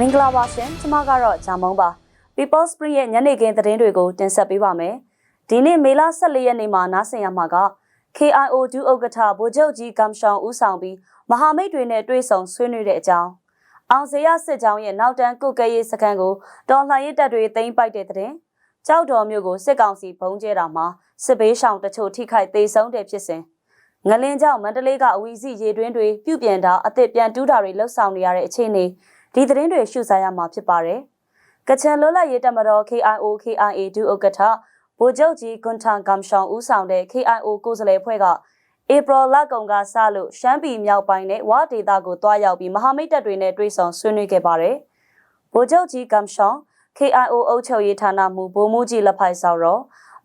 မင်္ဂလာပါရှင်ကျွန်မကတော့ဂျာမုံပါ People Spring ရဲ့ညနေခင်းသတင်းတွေကိုတင်ဆက်ပေးပါမယ်ဒီနေ့မေလ14ရက်နေ့မှာနားဆင်ရမှာက KIO ဒုဥက္ကဋ္ဌဗိုလ်ချုပ်ကြီးကမ်ရှောင်ဦးဆောင်ပြီးမဟာမိတ်တွေနဲ့တွေ့ဆုံဆွေးနွေးတဲ့အကြောင်းအောင်စရစစ်ကြောင်းရဲ့နောက်တန်းကုတ်ကဲရေးစခန်းကိုတော်လှန်ရေးတပ်တွေသိမ်းပိုက်တဲ့တဲ့ကြောက်တော်မျိုးကိုစစ်ကောင်စီဘုံကျဲတာမှာစစ်ဘေးရှောင်တချို့ထိခိုက်သေးဆုံးတဲ့ဖြစ်စဉ်ငလင်းကြောင့်မန္တလေးကအဝီစီရေတွင်းတွေပြုပြင်တာအသစ်ပြန်တူးတာတွေလှုပ်ဆောင်နေရတဲ့အခြေအနေ ဒီသတင်းတွေရှုစားရမှာဖြစ်ပါတယ်။ကချင်လွတ်လပ်ရေးတပ်မတော် KIO KIA ဒုဥက္ကဋ္ဌဗိုလ်ချုပ်ကြီးကွန်ထန်ကမ်ရှောင်ဦးဆောင်တဲ့ KIO ကိုယ်စားလှယ်ဖွဲ့ကဧပြီလကုန်ကစလို့ရှမ်းပြည်မြောက်ပိုင်းနဲ့ဝါဒေသကိုတွားရောက်ပြီးမဟာမိတ်တပ်တွေနဲ့တွေ့ဆုံဆွေးနွေးခဲ့ပါတယ်။ဗိုလ်ချုပ်ကြီးကမ်ရှောင် KIO အုပ်ချုပ်ရေးဌာနမှဗိုလ်မှူးကြီးလက်ဖိုက်ဆောက်ရော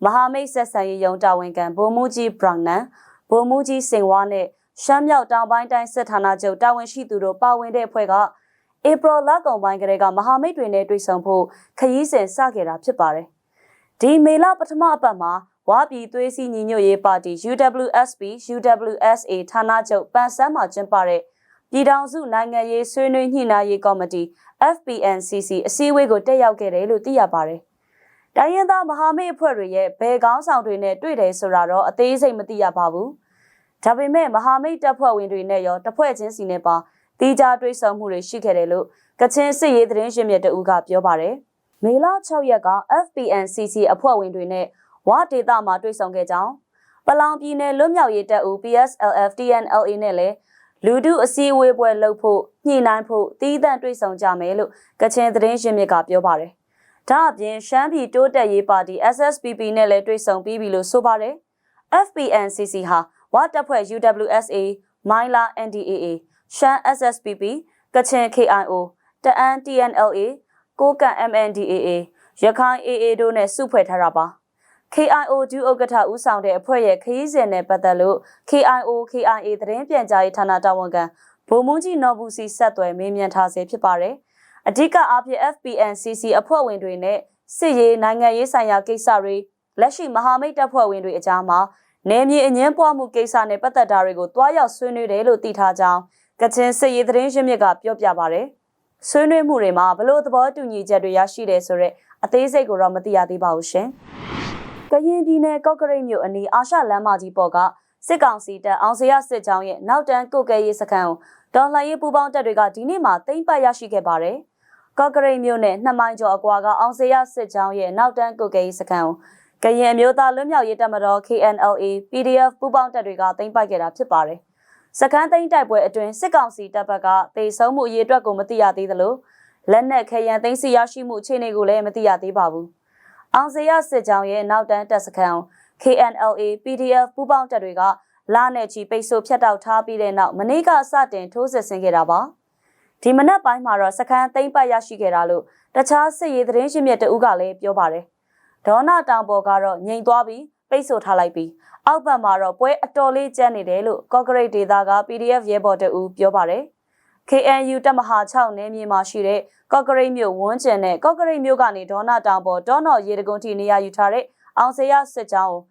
မဟာမိတ်ဆက်ဆံရေးရုံးတာဝန်ခံဗိုလ်မှူးကြီးဘရောင်နန်ဗိုလ်မှူးကြီးစင်ဝါနဲ့ရှမ်းမြောက်တောင်ပိုင်းတိုင်းစစ်ဌာနချုပ်တာဝန်ရှိသူတို့ပါဝင်တဲ့ဖွဲ့က ဧပြီလကုန်ပိုင်းကလေးကမဟာမိတ်တွေနဲ့တွေ့ဆုံဖို့ခရီးစဉ်စခဲ့တာဖြစ်ပါတယ်။ဒီမေလပထမအပတ်မှာဝါပြည်သွေးစည်းညီညွတ်ရေးပါတီ UWSP UWSA ဌာနချုပ်ပန်ဆန်းမှာကျင်းပတဲ့ပြည်ထောင်စုနိုင်ငံရေးဆွေးနွေးညှိနှိုင်းရေးကော်မတီ FPNCC အစည်းအဝေးကိုတက်ရောက်ခဲ့တယ်လို့သိရပါတယ်။တိုင်းရင်းသားမဟာမိတ်အဖွဲ့တွေရဲ့ဘယ်ကောင်းဆောင်တွေနဲ့တွေ့တယ်ဆိုတာတော့အသေးစိတ်မသိရပါဘူး။ဒါပေမဲ့မဟာမိတ်တပ်ဖွဲ့ဝင်တွေနဲ့ရောတပ်ဖွဲ့ချင်းစီနဲ့ပါ တီးခြားတွေ့ဆုံမှုတွေရှိခဲ့တယ်လို့ကချင်စစ်ရေးသတင်းရှင်မြစ်တဦးကပြောပါတယ်။မေလ6ရက်က FPNCC အဖွဲ့ဝင်တွေနဲ့ဝါဒေတာမှာတွေ့ဆုံခဲ့ကြောင်းပလောင်ပြည်နယ်လွတ်မြောက်ရေးတပ်ဦး PSLF TNLA နဲ့လည်းလူထုအစည်းအဝေးပွဲလုပ်ဖို့ညှိနှိုင်းဖို့တီးသန့်တွေ့ဆုံကြမယ်လို့ကချင်သတင်းရှင်မြစ်ကပြောပါတယ်။ဒါအပြင်ရှမ်းပြည်တိုးတက်ရေးပါတီ SSPP နဲ့လည်းတွေ့ဆုံပြီးပြီလို့ဆိုပါတယ်။ FPNCC ဟာဝါတပ်ဖွဲ့ UWSA မိုင်းလာ NDAA ရှမ်း SSPP ကချင် KIO တအန်း TNLA ကိုကန့် MNDAA ရခိုင် AA တို့နဲ့စုဖွဲ့ထားတာပါ KIO ဒုဥက္ကဋ္ဌဦးဆောင်တဲ့အဖွဲ့ရဲ့ခရီးစဉ်နဲ့ပတ်သက်လို့ KIO KIA သတင်းပြန်ကြားရေးဌာနတာဝန်ခံဗိုလ်မှူးကြီးနော်ဘူးစီဆက်သွယ်မေးမြန်းထားဆဲဖြစ်ပါတယ်။အဓိကအားဖြင့် FPNCC အဖွဲ့ဝင်တွေနဲ့စစ်ရေးနိုင်ငံရေးဆိုင်ရာကိစ္စတွေလက်ရှိမဟာမိတ်တပ်ဖွဲ့ဝင်တွေအကြားမှာနယ်မြေအငင်းပွားမှုကိစ္စနဲ့ပတ်သက်တာတွေကိုတွားရောက်ဆွေးနွေးတယ်လို့သိထားကြောင်း ကချင်စစ်ရေးသတင်းရင်းမြစ်ကပြောပြပါဗျ။ဆွေးနွေးမှုတွေမှာဘလို့သဘောတူညီချက်တွေရရှိတယ်ဆိုတော့အသေးစိတ်ကိုတော့မသိရသေးပါဘူးရှင်။ကရင်ပြည်နယ်ကော့ကရိတ်မြို့အနီးအာရှလမ်းမကြီးပေါ်ကစစ်ကောင်စီတပ်အောင်စရစစ်ကြောင်းရဲ့နောက်တန်းကုတ်ကဲရေးစခန်းကိုဒေါ်လာရေးပူပေါင်းတပ်တွေကဒီနေ့မှသိမ်းပိုက်ရရှိခဲ့ပါတယ်။ကော့ကရိတ်မြို့နယ်နှစ်မိုင်ကျော်အကွာကအောင်စရစစ်ကြောင်းရဲ့နောက်တန်းကုတ်ကဲရေးစခန်းကိုကရင်အမျိုးသားလွတ်မြောက်ရေးတပ်မတော် KNLA PDF ပူးပေါင်းတပ်တွေကသိမ်းပိုက်ခဲ့တာဖြစ်ပါတယ်။ စခန်းသိမ်းတိုက်ပွဲအတွင်းစစ်ကောင်စီတပ်ဘက်ကတေဆုံးမှုအရေးအတွက်ကိုမသိရသေးသလိုလက်နက်ခဲယံသိမ်းဆီးရရှိမှုအခြေအနေကိုလည်းမသိရသေးပါဘူး။အောင်စရစစ်ကြောင်းရဲ့နောက်တန်းတပ်စခန်း KNLA PDF ပူးပေါင်းတပ်တွေကလာနဲ့ချီပိတ်ဆို့ဖြတ်တောက်ထားပြီးတဲ့နောက်မနေ့ကစတင်ထိုးစစ်ဆင်ခဲ့တာပါ။ဒီမနက်ပိုင်းမှာတော့စခန်းသိမ်းပိုက်ရရှိခဲ့တာလို့တခြားစစ်ရေးသတင်းရှင်မြစ်တဦးကလည်းပြောပါတယ်။ဒေါနာတောင်ပေါ်ကတော့ငြိမ်သွားပြီး ပိတ်ဆို့ထားလိုက်ပြီးအောက်ဘက်မှာတော့ပွဲအတော်လေးကျန်းနေတယ်လို့ကော့ဂရိတ်ဒေသက PDF ရဲဘော်တအူပြောပါတယ်။ KNU တပ်မဟာ6နယ်မြေမှာရှိတဲ့ကော့ဂရိတ်မြို့ဝန်းကျင်နဲ့ကော့ဂရိတ်မြို့ကနေဒေါနာတောင်ပေါ်ဒေါနော်ရေတကုန်းထိနေရာယူထားတဲ့အောင်စရစစ်ကြောင်းကို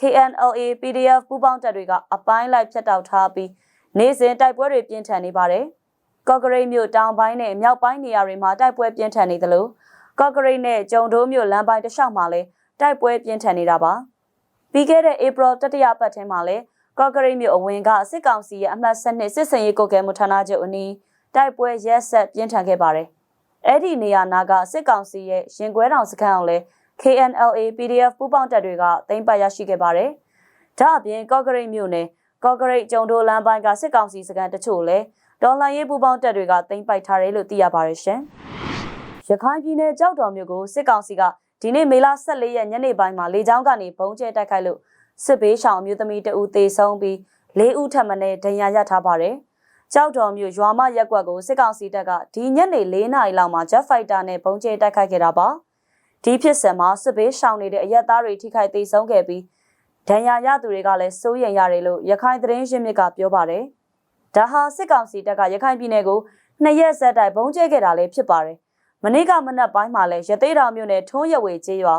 KNLA PDF ပူးပေါင်းတပ်တွေကအပိုင်းလိုက်ဖြတ်တောက်ထားပြီးနေစဉ်တိုက်ပွဲတွေပြင်းထန်နေပါတယ်။ကော့ဂရိတ်မြို့တောင်ပိုင်းနဲ့မြောက်ပိုင်းနေရာတွေမှာတိုက်ပွဲပြင်းထန်နေသလိုကော့ဂရိတ်နဲ့ကျုံဒိုးမြို့လမ်းပိုင်းတစ်လျှောက်မှာလည်းတိုက်ပွဲပြင်းထန်နေတာပါ။ ပြီးခဲ့တဲ့ဧပြီတတိယပတ်ထဲမှာလည်းကော့ဂရိတ်မြို့အဝင်ကစစ်ကောင်စီရဲ့အမှတ်7နှစ်စစ်စင်ရေးကိုကဲမှုဌာနချုပ်အနီးတိုက်ပွဲရက်ဆက်ပြင်းထန်ခဲ့ပါတယ်။အဲ့ဒီနေရာနာကစစ်ကောင်စီရဲ့ရင်ကွဲတောင်စခန်းအောင်လဲ KNLA PDF ပူးပေါင်းတပ်တွေကသိမ်းပိုက်ရရှိခဲ့ပါတယ်။ဒါအပြင်ကော့ဂရိတ်မြို့နယ်ကော့ဂရိတ်ကျုံတိုးလမ်းပိုင်းကစစ်ကောင်စီစခန်းတချို့လည်းဒေါ်လာရေးပူးပေါင်းတပ်တွေကသိမ်းပိုက်ထားတယ်လို့သိရပါတယ်ရှင်။ရခိုင်ပြည်နယ်ကြောက်တော်မြို့ကိုစစ်ကောင်စီက ဒီနေ့မေလ14ရက်ညနေပိုင်းမှာလေကြောင်းကနေဘုံကျဲတိုက်ခိုက်လို့စစ်ဘေးရှောင်အမျိုးသမီးတဦးသေဆုံးပြီး၄ဦးထပ်မံဒဏ်ရာရထားပါတယ်။ကြောက်တော်မြို့ရွာမရက်ကွက်ကိုစစ်ကောင်စီတပ်ကဒီညနေ၄နာရီလောက်မှာ Jet Fighter နဲ့ဘုံကျဲတိုက်ခိုက်ခဲ့တာပါ။ဒီဖြစ်စဉ်မှာစစ်ဘေးရှောင်နေတဲ့အရက်သားတွေထိခိုက်သေးဆုံးခဲ့ပြီးဒဏ်ရာရသူတွေကလည်းစိုးရိမ်ရတယ်လို့ရခိုင်သတင်းရင်းမြစ်ကပြောပါတယ်။ဒါဟာစစ်ကောင်စီတပ်ကရခိုင်ပြည်နယ်ကိုနှစ်ရက်ဆက်တိုက်ဘုံကျဲခဲ့တာလည်းဖြစ်ပါတယ်။ မနေ့ကမနက်ပိုင်းမှာလည်းရသေးတော်မြို့နယ်ထုံးရဝေကျေးရွာ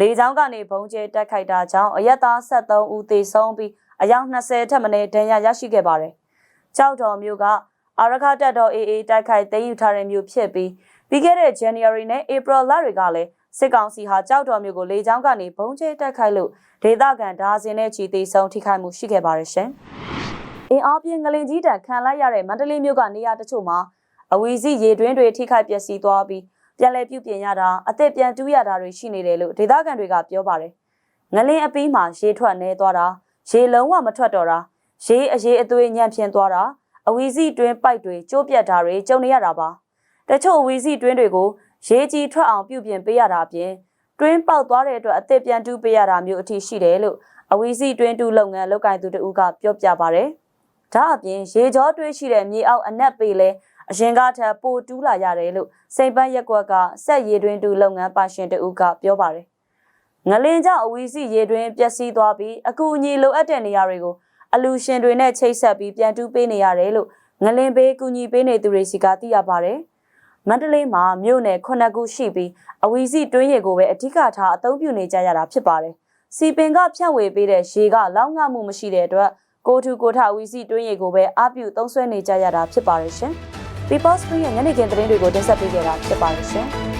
လေကြောင်းကနေဘုံကျဲတိုက်ခိုက်တာကြောင့်အရက်သား73ဦးသေဆုံးပြီးအယောက်20ထက်မနည်းဒဏ်ရာရရှိခဲ့ပါတယ်။ကြောက်တော်မြို့ကအာရခတက်တော် AA တိုက်ခိုက်သိမ်းယူထားတဲ့မြို့ဖြစ်ပြီးပြီးခဲ့တဲ့ January နဲ့ April လတွေကလည်းစစ်ကောင်စီဟာကြောက်တော်မျိုးကိုလေကြောင်းကနေဘုံကျဲတက်ခိုက်လို့ဒေသခံဒါဇင်နဲ့ချီသေးဆုံးထိခိုက်မှုရှိခဲ့ပါတယ်ရှင်။အင်အားပြင်းငလင်ကြီးတံခံလိုက်ရတဲ့မန္တလေးမြို့ကနေရာတချို့မှာ အဝီစီရေတွင်းတွေထိခိုက်ပျက်စီးသွားပြီးပြန်လည်ပြုပြင်ရတာအသက်ပြန်တူးရတာတွေရှိနေတယ်လို့ဒေသခံတွေကပြောပါတယ်။ငလင်အပီးမှာရေထွက်နေသွားတာရေလုံးဝမထွက်တော့တာရေအရေအသွေးညံ့ဖျင်းသွားတာအဝီစီတွင်းပိုက်တွေကျိုးပြတ်တာတွေကြုံနေရတာပါ။တချို့အဝီစီတွင်းတွေကိုရေကြီးထွက်အောင်ပြုပြင်ပေးရတာအပြင်တွင်းပေါက်သွားတဲ့အတွက်အသက်ပြန်တူးပေးရတာမျိုးအထိရှိတယ်လို့အဝီစီတွင်းတူးလုပ်ငန်းလုပ်ကိုင်သူတဦးကပြောပြပါတယ်။ဒါအပြင်ရေကြောတွင်းရှိတဲ့မြေအောက်အနက်ပေလဲ အရင်ကထပ်ပိုတူးလာရတယ်လို့စိန်ပန်းရက်ကွက်ကဆက်ရည်တွင်းတူလုပ်ငန်းပါရှင်တဦးကပြောပါတယ်။ငလင်းကြောင့်အဝီစီရေတွင်းပျက်စီးသွားပြီးအကူအညီလိုအပ်တဲ့နေရာတွေကိုအလူရှင်တွေနဲ့ချိတ်ဆက်ပြီးပြန်တူးပေးနေရတယ်လို့ငလင်းဘေးကူညီပေးနေသူတွေစီကသိရပါတယ်။မန္တလေးမှာမြို့နယ်ခုနှစ်ခုရှိပြီးအဝီစီတွင်းရေကိုပဲအဓိကထားအသုံးပြုနေကြရတာဖြစ်ပါတယ်။စီပင်ကဖြန့်ဝေပေးတဲ့ရေကလောင်းငမှုမရှိတဲ့အတွက်ကိုထူကိုထအဝီစီတွင်းရေကိုပဲအပြုသုံးဆွဲနေကြရတာဖြစ်ပါတယ်ရှင်။ People Spring ရဲ့ညနေခင်းသတင်းတွေကိုတင်ဆက်ပေးခဲ့တာဖြစ်ပါတယ်ရှင်။